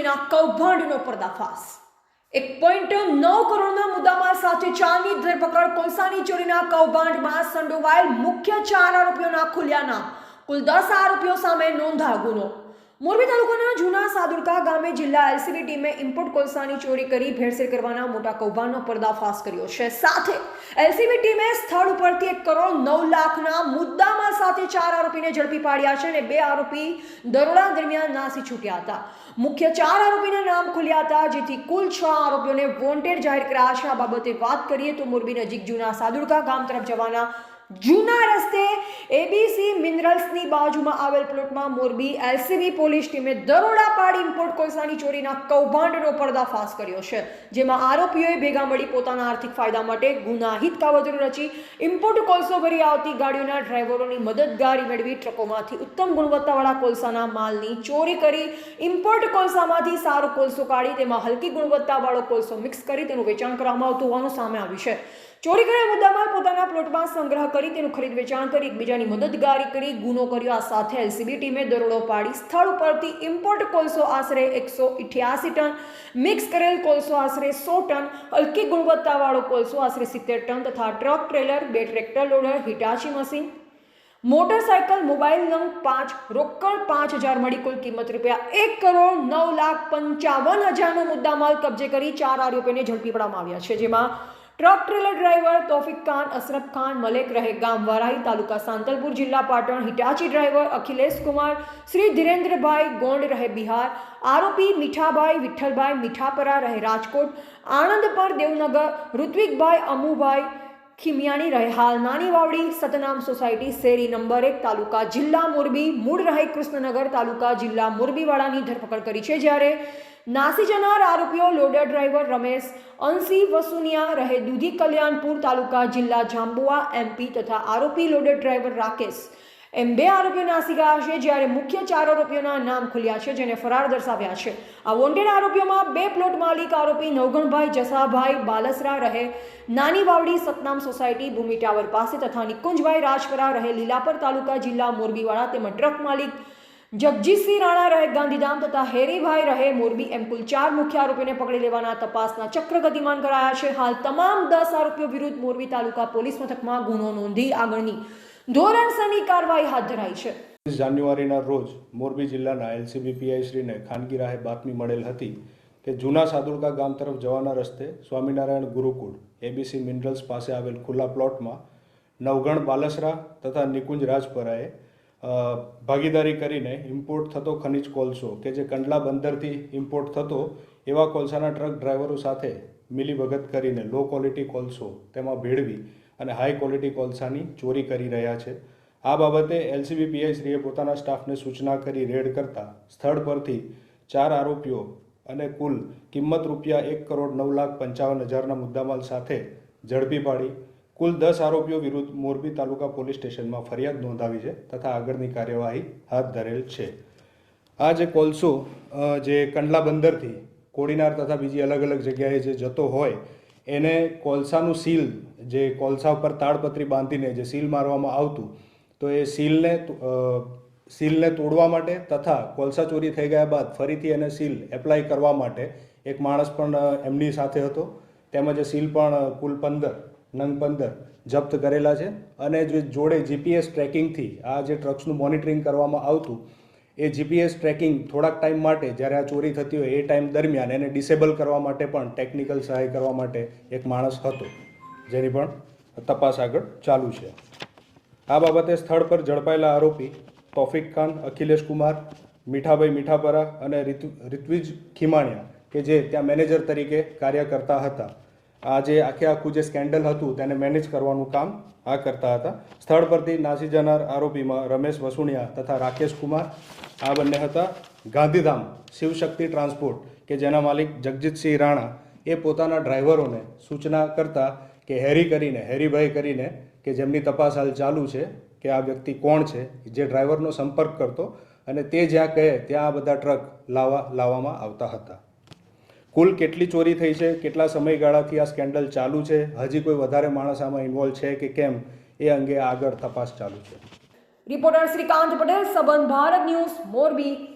ચોરીના કૌભાંડનો પર્દાફાશ. એક પોઈન્ટ નવ કરોડના મુદ્દામાં સાથે ચારની ધરપકડ, કોલસાની ચોરીના કૌભાંડમાં સંડોવાયેલ મુખ્ય ચાર આરોપીઓના ખુલ્યા નામ. કુલ દસ આરોપીઓ સામે નોંધા ગુનો. મોરબી તાલુકાના જૂના સાદુરકા ગામે જિલ્લા એલસીબી ટીમે ઇમ્પોર્ટ કોલસાની ચોરી કરી ભેળસેળ કરવાના મોટા કૌભાંડનો પર્દાફાશ કર્યો છે. સાથે એલસીબી ટીમે સ્થળ ઉપરથી એક કરોડ નવ લાખના મુદ્દામાં સાથે ચાર આરોપીને ઝડપી પાડ્યા છે અને બે આરોપી દરોડા દરમિયાન નાસી છૂટ્યા હતા. મુખ્ય ચાર આરોપીના નામ ખુલ્યા હતા, જેથી કુલ છ આરોપીઓને વોન્ટેડ જાહેર કર્યા છે. આ બાબતે વાત કરીએ તો મોરબી નજીક જૂના સાદુરકા ગામ તરફ જવાના જૂના રસ્તે એબીસી મિનરલ્સની બાજુમાં આવેલ પ્લોટમાં મોરબી એલસીબી પોલીસ ટીમે દરોડા પાડી ઇમ્પોર્ટ કોલસાની ચોરીના કૌભાંડનો પર્દાફાશ કર્યો છે, જેમાં આરોપીઓએ ભેગા મળી પોતાના આર્થિક ફાયદા માટે ગુનાહિત કાવતરો રચી ઇમ્પોર્ટ કોલસો ભરી આવતી ગાડીઓના ડ્રાઈવરોની મદદગારી મેળવી ટ્રકોમાંથી ઉત્તમ ગુણવત્તાવાળા કોલસાના માલની ચોરી કરી ઇમ્પોર્ટ કોલસામાંથી સારો કોલસો કાઢી તેમાં હલકી ગુણવત્તાવાળો કોલસો મિક્સ કરી તેનું વેચાણ કરવામાં આવતું હોવાનું સામે આવ્યું છે. ચોરી કરેલ મુદ્દામાં પોતાના પ્લોટમાં સંગ્રહ કરી તેનું ખરીદ વેચાણ કરી એકબીજાની મદદગારી કરી ગુનો કર્યો. આ સાથે એલસીબી ટીમે દરોડો પાડી. સ્થળ ઉપરથી ઇમ્પોર્ટ કોલસો આશરે એકસો ઇઠ્યાસી ટન મિક્સ કરેલ કોલસો આશરે સો ટન, હલકી ગુણવત્તાવાળો કોલસો આશરે સિત્તેર ટન તથા ટ્રક, ટ્રેલર, બે tractor loader, Hitachi machine, motorcycle, mobile નંગ પાંચ, રોકડ પાંચ હજાર મળી કુલ કિંમત રૂપિયા એક કરોડ નવ લાખ પંચાવન હજારનો મુદ્દામાલ કબજે કરી ચાર આરોપીઓને ઝડપી પાડવામાં આવ્યા છે. જેમાં truck trailer driver Tofik Khan Ashraf Khan Malek રહે ગામ વરાઈ તાલુકા સાંતલપુર જિલ્લા પાટણ હિટાચી ડ્રાઈવર અખિલેશ કુમાર શ્રી ધીરેન્દ્રભાઈ ગોંડ રહે બિહાર આરોપી મીઠાભાઈ વિઠ્ઠલભાઈ મીઠાપરા રહે રાજકોટ આણંદ પર દેવનગર ઋત્વિકભાઈ અમુભાઈ ખીમિયાણી રહે હાલ નાની વાવડી સતનામ સોસાયટી શેરી નંબર એક તાલુકા જિલ્લા મોરબી, મૂળ રહે કૃષ્ણનગર તાલુકા જિલ્લા મોરબીવાળાની ધરપકડ કરી છે જ્યારે નાસી જનાર આરોપીઓ લોડર ડ્રાઈવર રમેશ અંશી વસુનિયા રહે દુધી કલ્યાણપુર તાલુકા જિલ્લા જાંબુઆ એમપી તથા આરોપી લોડર ડ્રાઈવર રાકેશ એમ બે આરોપીઓ નાસી ગયા જ્યારે મુખ્ય ચાર આરોપીઓના નામ ખુલ્યા છે, જેને ફરાર દર્શાવ્યા છે. આ વોન્ટેડ આરોપીઓમાં બે પ્લોટ માલિક આરોપી નવગણભાઈ જસાભાઈ બાલસરા રહે નાની વાવડી સતનામ સોસાયટી ભૂમિ ટાવર પાસે તથા નિકુંજભાઈ રાજપરા રહે, લીલાપર તાલુકા જિલ્લા મોરબીવાળા તેમજ ટ્રક માલિક જગજીતસિંહ રાણા રહે, ગાંધીધામ તથા હેરીભાઈ રહે, મોરબી એમ કુલ ચાર મુખ્ય આરોપીને પકડી લેવાના તપાસના ચક્ર ગતિમાન કરાયા છે. હાલ તમામ દસ આરોપીઓ વિરુદ્ધ મોરબી તાલુકા પોલીસ મથકમાં ગુનો નોંધી આગળની ધોરણસરની કાર્યવાહી હાથ ધરાઈ છે. જાન્યુઆરીના રોજ મોરબી જિલ્લાના એલસીબી પીઆઈ શ્રીને ખાનગી રાહે બાતમી મળેલ હતી કે જૂના સાદુલકા ગામ તરફ જવાના રસ્તે સ્વામિનારાયણ ગુરુકુળ, એબીસી મિનરલ્સ પાસે આવેલ ખુલ્લા પ્લોટમાં નવગણ બાલસરા તથા નિકુંજ રાજપરાએ ભાગીદારી કરીને ઇમ્પોર્ટ થતો ખનિજ કોલસો કે જે કંડલા બંદરથી ઇમ્પોર્ટ થતો એવા કોલસાના ટ્રક ડ્રાઈવરો સાથે મિલીભગત કરીને લો ક્વોલિટી કોલસો તેમાં ભેળવી અને હાઈ ક્વોલિટી કોલસાની ચોરી કરી રહ્યા છે. આ બાબતે એલસીબી શ્રીએ પોતાના સ્ટાફને સૂચના કરી રેડ કરતા સ્થળ પરથી ચાર આરોપીઓ અને કુલ કિંમત રૂપિયા એક કરોડ નવ લાખ પંચાવન હજારના મુદ્દામાલ સાથે ઝડપી પાડી. કુલ દસ આરોપીઓ વિરુદ્ધ મોરબી તાલુકા પોલીસ સ્ટેશનમાં ફરિયાદ નોંધાવી છે તથા આગળની કાર્યવાહી હાથ ધરેલ છે. આ જે કોલસો જે કંડલા બંદરથી કોડીનાર તથા બીજી અલગ અલગ જગ્યાએ જે જતો હોય એને કોલસાનું સીલ, જે કોલસા ઉપર તાડપત્રી બાંધીને જે સીલ મારવામાં આવતું, તો એ સીલને સીલને તોડવા માટે તથા કોલસા ચોરી થઈ ગયા બાદ ફરીથી એને સીલ એપ્લાય કરવા માટે એક માણસ પણ એમની સાથે હતો. તેમજ સીલ પણ કુલ પંદર, નંગ પંદર જપ્ત કરેલા છે. અને જે જોડે જીપીએસ ટ્રેકિંગથી આ જે ટ્રક્સનું મોનિટરિંગ કરવામાં આવતું એ જીપીએસ ટ્રેકિંગ થોડાક ટાઈમ માટે જ્યારે આ ચોરી થતી હોય એ ટાઈમ દરમિયાન એને ડિસેબલ કરવા માટે પણ ટેકનિકલ સહાય કરવા માટે એક માણસ હતો, જેની પણ તપાસ આગળ ચાલુ છે. આ બાબતે સ્થળ પર ઝડપાયેલા આરોપી તોફિક ખાન, અખિલેશ કુમાર, મીઠાભાઈ મીઠાપરા અને રિતુ, રિત્વિજ ખીમાણિયા, કે જે ત્યાં મેનેજર તરીકે કાર્ય કરતા હતા. આ જે આખે આખું જે સ્કેન્ડલ હતું તેને મેનેજ કરવાનું કામ આ કરતા હતા. સ્થળ પરથી નાસી જનાર આરોપીમાં રમેશ વસુણિયા તથા રાકેશ કુમાર આ બંને હતા. ગાંધીધામ શિવશક્તિ ટ્રાન્સપોર્ટ કે જેના માલિક જગજીતસિંહ રાણા એ પોતાના ડ્રાઈવરોને સૂચના કરતા કે હેરી કરીને, હેરીભાઈ કરીને કે જેમની તપાસ હાલ ચાલુ છે કે આ વ્યક્તિ કોણ છે જે ડ્રાઈવરનો સંપર્ક કરતો અને તે જ્યાં કહે ત્યાં આ બધા ટ્રક લાવવા, લાવવામાં આવતા હતા. કુલ કેટલી ચોરી થઈ છે, કેટલા સમયગાળાથી આ સ્કેન્ડલ ચાલુ છે, હજી કોઈ વધારે માણસ આમાં ઇન્વોલ્વ છે કે કેમ, એ અંગે આગળ તપાસ ચાલુ છે. રિપોર્ટર શ્રીકાંત પટેલ સંબંધ ભારત ન્યૂઝ, મોરબી.